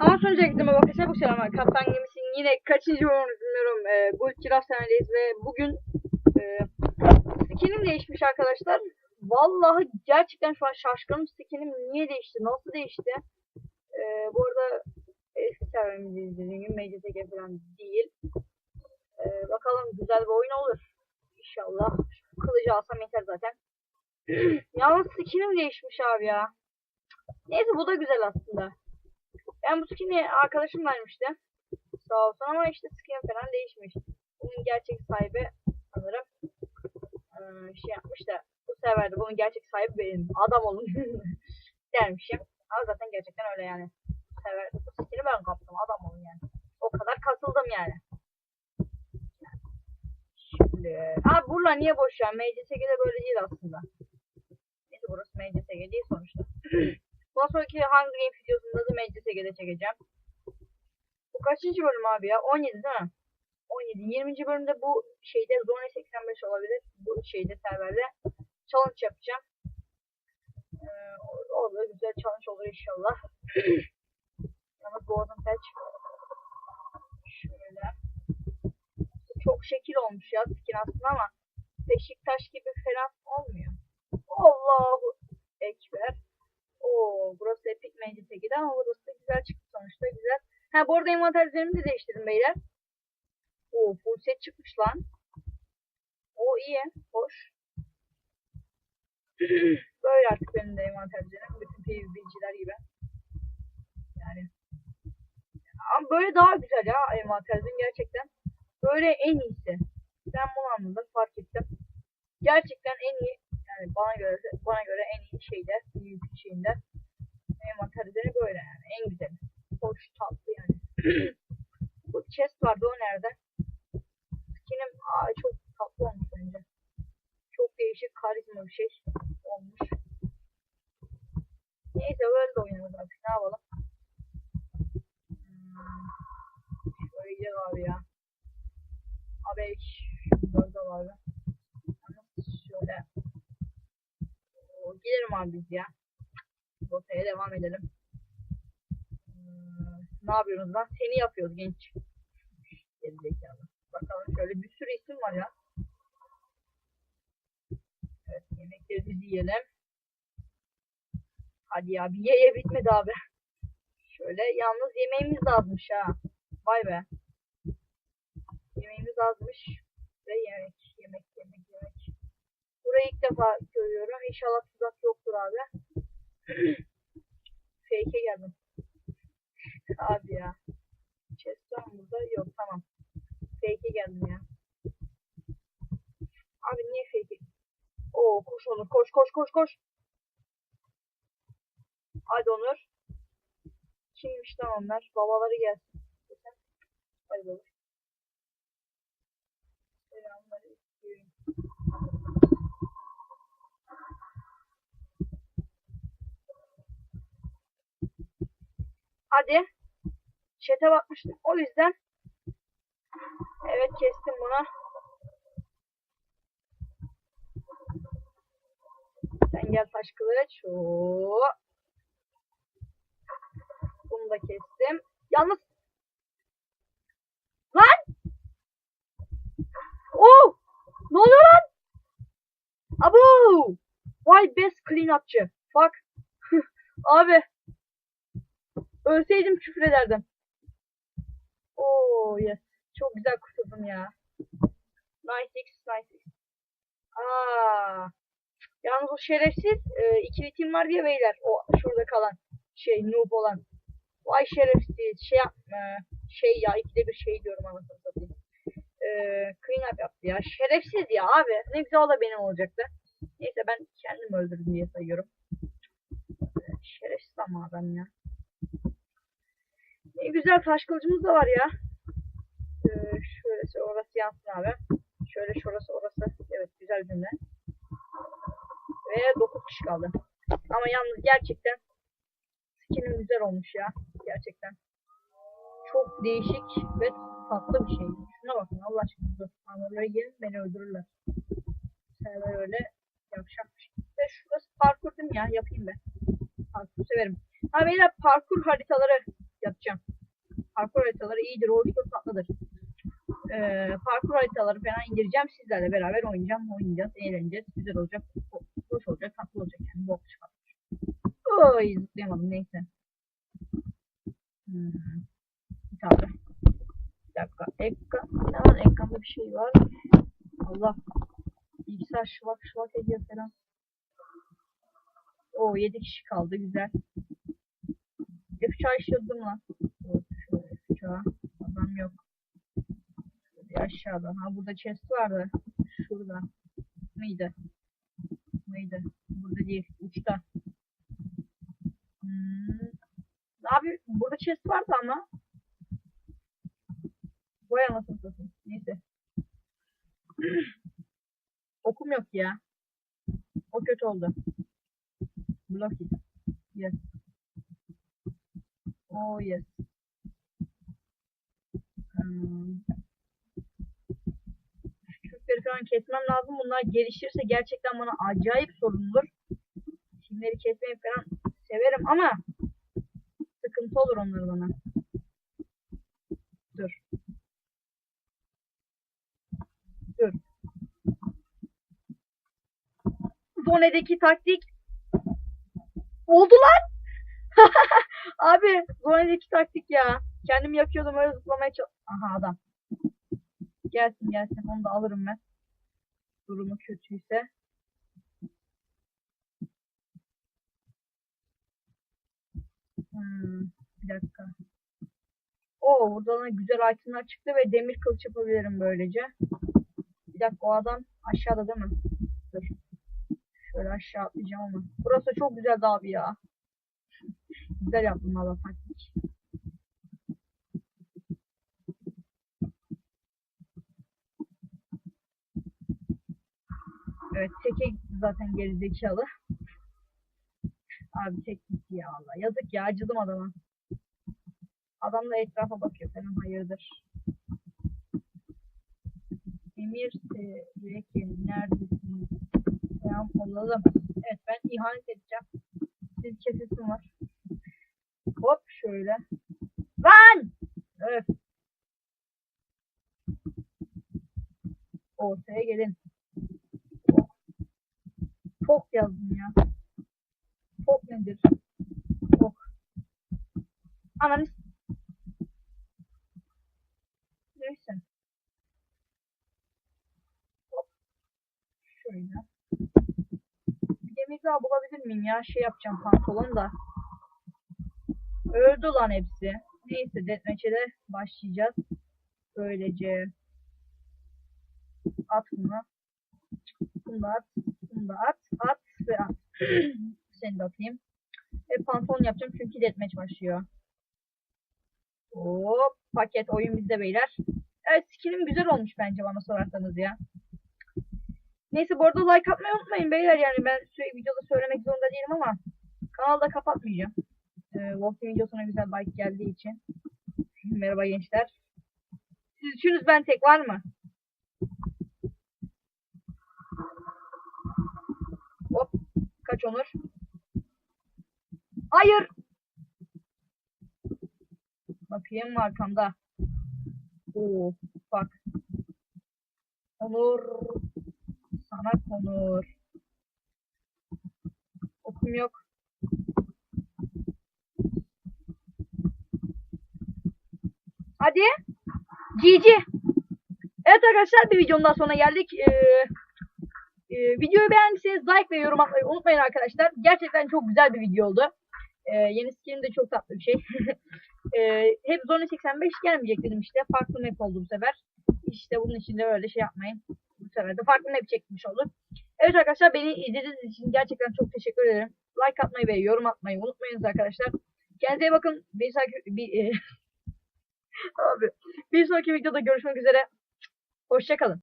Ama sonuç ekleme bakışa bu selamlar. Kaptan gemisinin yine kaçıncı bölümünü bilmiyorum. E, Gold Giraffe senedeyiz ve bugün e, skinim değişmiş arkadaşlar. Vallahi gerçekten şu an şaşkınım. Skinim niye değişti? Nasıl değişti? E, bu arada eski serverimizi izlediğim gibi MCTG falan değil. E, bakalım güzel bir oyun olur. İnşallah. Kılıcı alsam yeter zaten. Yalnız skinim değişmiş abi ya. Neyse bu da güzel aslında. Ben bu skin'i arkadaşım vermişti. Sağ olsun ama işte skin falan değişmiş. Bunun gerçek sahibi sanırım eee, şey yapmış da bu sefer de bunun gerçek sahibi benim. Adam olun dermişim. Ama zaten gerçekten öyle yani. De bu skin'i ben kaptım. Adam olun yani. O kadar kasıldım yani. Şimdi... Abi burla niye boş ya? MCSG'de böyle değil aslında. Neyse burası MCSG değil sonuçta. Bundan sonraki Hunger Games videosunda da MCSG'de çekeceğim. Bu kaçıncı bölüm abi ya? 17 değil mi? 17. 20. bölümde bu şeyde Zone 85 olabilir. Bu şeyde serverde challenge yapacağım. Ee, o- o da güzel challenge olur inşallah. Yalnız boğazım felç. Şöyle. Çok şekil olmuş ya skin aslında ama Beşiktaş gibi falan olmuyor. Allahu Ekber. Oo, burası Epic Magic'e gider ama burası da güzel çıktı sonuçta güzel. Ha bu arada envanterlerimi de değiştirdim beyler. Oo full set çıkmış lan. O iyi, hoş. Böyle artık benim de envanterlerim. Bütün PvP'ciler gibi. Yani. Ama böyle daha güzel ya envanterlerin gerçekten. Böyle en iyisi. Ben bunu anladım, fark ettim. Gerçekten en iyi yani bana göre bana göre en iyi şeyde büyük şeyinde envanterleri böyle yani en güzeli. Hoş tatlı yani. Bu chest vardı o nerede? Skinim aa, çok tatlı olmuş bence. Çok değişik karizma bir şey olmuş. Neyse böyle de oynarız artık ne yapalım. Hmm, şöyle abi ya. Abi şurada abi. Şöyle Oo, Gidelim abi biz ya. Rotaya devam edelim. Hmm, ne yapıyoruz lan? Seni yapıyoruz genç. Gerizekalı. Bakalım şöyle bir sürü isim var ya. Evet yemeklerimizi yiyelim. Hadi ya bir ye ye bitmedi abi. Şöyle yalnız yemeğimiz de azmış ha. Vay be. Yemeğimiz azmış. Ve yemek, yemek, yemek, yemek. Burayı ilk defa görüyorum. İnşallah tuzak yoktur abi. Fake'e geldim. Abi ya. Chest burada? Yok tamam. Fake'e geldim ya. Abi niye fake'e? Oo koş Onur koş koş koş koş. Hadi Onur. Kimmiş lan onlar? Babaları gelsin. Hadi baba. Hadi. Chat'e bakmıştım. O yüzden evet kestim bunu. Sen gel taş kılıç. Oo. Bunu da kestim. Yalnız Lan! Oo! Ne oluyor lan? Abu! Vay best clean upçı. Fuck. Abi. Ölseydim küfür ederdim. Oo yes. Çok güzel kurtuldum ya. Nice X, nice X. Aa. Yalnız o şerefsiz e, ikili var diye beyler. O şurada kalan şey noob olan. Vay şerefsiz şey yapma. Şey ya ikide bir şey diyorum anasını satayım. E, clean up yaptı ya. Şerefsiz ya abi. Ne güzel o da benim olacaktı. Neyse ben kendim öldürdüm diye sayıyorum. E, şerefsiz ama adam ya. Ne güzel taş kılıcımız da var ya. Ee, şöyle orası yansın abi. Şöyle şurası orası. Evet güzel cümle. Ve 9 kişi kaldı. Ama yalnız gerçekten skinim güzel olmuş ya. Gerçekten. Çok değişik ve tatlı bir şey. Şuna bakın Allah aşkına. Dur. Anadolu'ya gelin beni öldürürler. Sen Beraber öyle yapacakmış. Ve şurası parkur değil mi ya? Yapayım ben. Parkur severim. Ha beyler parkur haritaları yapacağım. Parkur haritaları iyidir, hoştur, tatlıdır. Ee, parkur haritaları falan indireceğim. Sizlerle beraber oynayacağım. Oynayacağız, eğleneceğiz. Güzel olacak. ho- Hoş olacak, tatlı olacak yani. Bok çıkartır. Oy zıplayamadım neyse. Hmm. Bir tane. Bir dakika. Ekran. Ne var? Ekranda bir şey var. Allah. Bilgisayar şılak şılak ediyor falan. O 7 kişi kaldı. Güzel. F3'e işledim lan. Şöyle F3'e. Adam yok. Bir aşağıda. Ha burada chest vardı. Şurada. Mıydı? Mıydı? Burada değil. Uçta. Hmm. Abi burada chest vardı ama. Vay anasını satayım. Neyse. Okum yok ya. O kötü oldu. Blocky. Yes. Oh yes. Hmm. Şu Çöpleri falan kesmem lazım. Bunlar gelişirse gerçekten bana acayip sorundur. Çimleri kesmeyi falan severim ama sıkıntı olur onlar bana. Dur. Dur. Zone'deki taktik oldu lan. Abi Zone'deki taktik ya. Kendim yapıyordum öyle zıplamaya çalış... Aha adam. Gelsin gelsin onu da alırım ben. Durumu kötüyse. Hmm, bir dakika. Oo buradan da güzel itemler çıktı ve demir kılıç yapabilirim böylece. Bir dakika o adam aşağıda değil mi? Dur. Şöyle aşağı atlayacağım ama. Burası çok güzeldi abi ya. Güzel yaptım valla taktik. Evet teke gitti zaten gerizekalı. Abi tek gitti ya Allah. Yazık ya acıdım adama. Adam da etrafa bakıyor falan hayırdır. Emir Sereke neredesin? Selam olalım. Evet ben ihanet edeceğim. Siz kesesim var. Hop şöyle. Lan! Evet. Ortaya gelin. Çok yazdım ya. Çok nedir? Çok. Ananı Neyse. Hop. Şöyle. Bir demir daha bulabilir miyim ya? Şey yapacağım pantolon da. Öldü lan hepsi. Neyse deathmatch'e de başlayacağız. Böylece at bunu. Bunu at. Bunu at. At ve at. Seni de atayım. Ve pantolon yapacağım çünkü deathmatch başlıyor. Hop paket oyun bizde beyler. Evet skinim güzel olmuş bence bana sorarsanız ya. Neyse bu arada like atmayı unutmayın beyler yani ben sürekli videoda söylemek zorunda değilim ama kanalda kapatmayacağım. Ee, Walking videosuna güzel like geldiği için. Merhaba gençler. Siz üçünüz ben tek var mı? Hop. Kaç Onur? Hayır. Bakayım arkamda? Oo, bak. Onur. Sana konur. Okum yok. Hadi. GG. Evet arkadaşlar bir videonun daha sonuna geldik. Ee, e, videoyu beğendiyseniz like ve yorum atmayı unutmayın arkadaşlar. Gerçekten çok güzel bir video oldu. Ee, yeni skin de çok tatlı bir şey. ee, hep Zone 85 gelmeyecek dedim işte. Farklı map oldu bu sefer. İşte bunun için de öyle şey yapmayın. Bu sefer de farklı map çekmiş olduk. Evet arkadaşlar beni izlediğiniz için gerçekten çok teşekkür ederim. Like atmayı ve yorum atmayı unutmayınız arkadaşlar. Kendinize bakın. Bir sonraki bir, e, abi bir sonraki videoda görüşmek üzere. Hoşçakalın.